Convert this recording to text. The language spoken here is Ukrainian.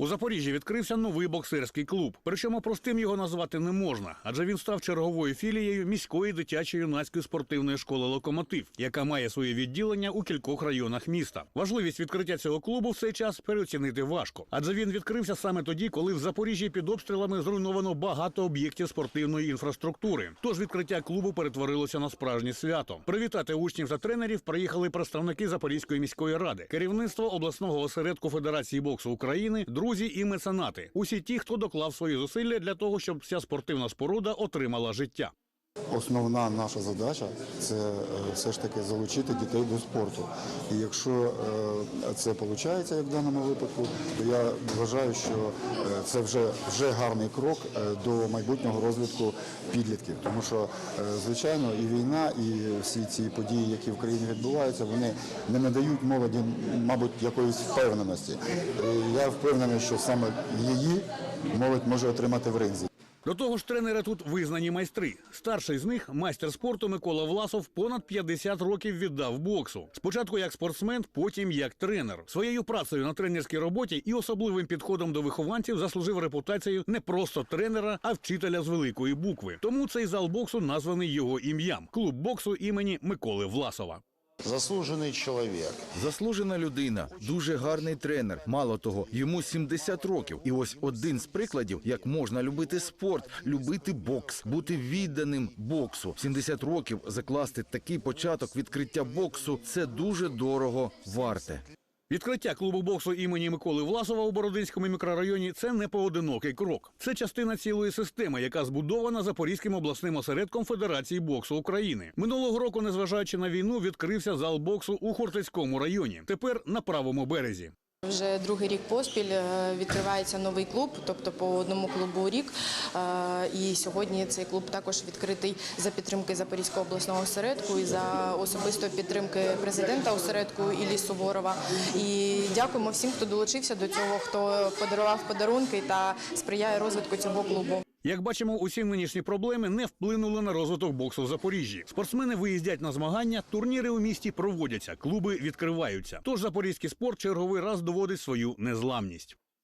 У Запоріжжі відкрився новий боксерський клуб. Причому простим його назвати не можна, адже він став черговою філією міської дитячої юнацької спортивної школи Локомотив, яка має своє відділення у кількох районах міста. Важливість відкриття цього клубу в цей час переоцінити важко, адже він відкрився саме тоді, коли в Запоріжжі під обстрілами зруйновано багато об'єктів спортивної інфраструктури. Тож відкриття клубу перетворилося на справжнє свято. Привітати учнів та тренерів приїхали представники Запорізької міської ради, керівництво обласного осередку Федерації боксу України, друзі і меценати. Усі ті, хто доклав свої зусилля для того, щоб ця спортивна споруда отримала життя. Основна наша задача це е, все ж таки залучити дітей до спорту. І якщо е, це виходить, як в даному випадку, то я вважаю, що е, це вже, вже гарний крок до майбутнього розвитку підлітків. Тому що, звичайно, і війна, і всі ці події, які в країні відбуваються, вони не надають молоді, мабуть, якоїсь впевненості. Я впевнений, що саме її молодь може отримати в ринзі. До того ж, тренери тут визнані майстри. Старший з них, майстер спорту Микола Власов, понад 50 років віддав боксу. Спочатку як спортсмен, потім як тренер. Своєю працею на тренерській роботі і особливим підходом до вихованців заслужив репутацію не просто тренера, а вчителя з великої букви. Тому цей зал боксу названий його ім'ям клуб боксу імені Миколи Власова. Заслужений чоловік. Заслужена людина, дуже гарний тренер. Мало того, йому 70 років. І ось один з прикладів, як можна любити спорт, любити бокс, бути відданим боксу. 70 років закласти такий початок відкриття боксу це дуже дорого варте. Відкриття клубу боксу імені Миколи Власова у Бородинському мікрорайоні це не поодинокий крок. Це частина цілої системи, яка збудована Запорізьким обласним осередком Федерації боксу України. Минулого року, незважаючи на війну, відкрився зал боксу у Хортицькому районі. Тепер на правому березі. Вже другий рік поспіль е, відкривається новий клуб, тобто по одному клубу рік. Е, І сьогодні цей клуб також відкритий за підтримки Запорізького обласного осередку і за особистої підтримки президента осередку Іллі Суворова. І дякуємо всім, хто долучився до цього, хто подарував подарунки та сприяє розвитку цього клубу. Як бачимо, усі нинішні проблеми не вплинули на розвиток боксу в Запоріжжі. Спортсмени виїздять на змагання, турніри у місті проводяться, клуби відкриваються. Тож запорізький спорт черговий раз доводить свою незламність.